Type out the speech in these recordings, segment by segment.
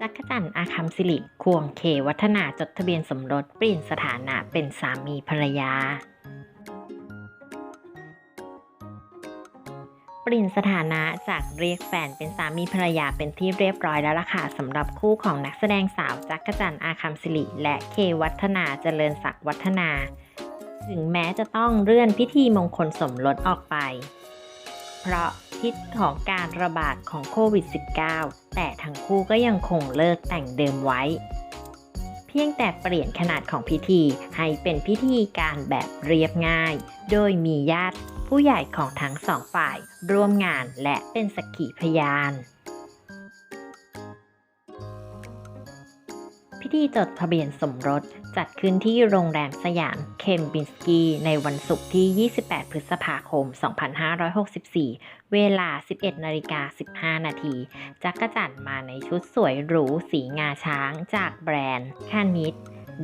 จักรจันทร์อาคัมสิริควงเควัฒนาจดทะเบียนสมรสเปลี่ยนสถานะเป็นสามีภรรยาเปลี่ยนสถานะจากเรียกแฟนเป็นสามีภรรยาเป็นที่เรียบร้อยแล้วล่ะค่ะสำหรับคู่ของนักแสดงสาวจักรจันทร์อาคัมสิริและเควัฒนาเจริญศักดิ์วัฒนา ถึงแม้จะต้องเลื่อนพิธีมงคลสมรสออกไป เพราะ พิษของการระบาดของโควิด -19 แต่ทั้งคู่ก็ยังคงเลิกแต่งเดิมไว้ เพียงแต่เปลี่ยนขนาดของพิธีให้เป็นพิธีการแบบเรียบง่าย โดยมีญาติผู้ใหญ่ของทั้งสองฝ่ายร่วมงานและเป็นสักขีพยาน พิธีจดทะเบียนสมรส จัดขึ้นที่โรงแรมสยามเคมบินสกีในวันศุกร์ที่ 28 พฤษภาคม 2564 เวลา 11นาฬิกา15 นาที จักรจันมาในชุดสวยหรูสีงาช้างจากแบรนด์คานิด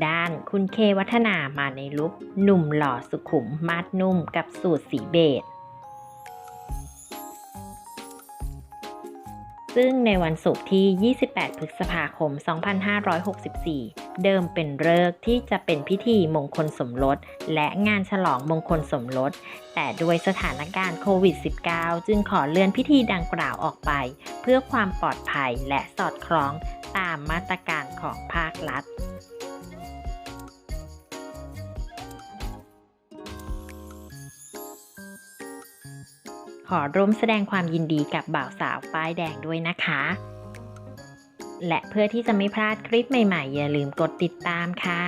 ด้านคุณเควัฒนามาในลุคหนุ่มหล่อสุขุมมาดนุ่มกับสูทสีเบจ ซึ่งในวันศุกร์ที่ 28 พฤษภาคม 2564 เดิมเป็นฤกษ์ที่จะเป็นพิธีมงคลสมรส และงานฉลองมงคลสมรส แต่ด้วยสถานการณ์โควิด -19 จึงขอเลื่อนพิธีดังกล่าวออกไป เพื่อความปลอดภัยและสอดคล้องตามมาตรการของภาครัฐ ขอร่วมแสดงความยินดีกับบ่าวสาวป้ายแดงด้วยนะคะ และเพื่อที่จะไม่พลาดคลิปใหม่ๆ อย่าลืมกดติดตามค่ะ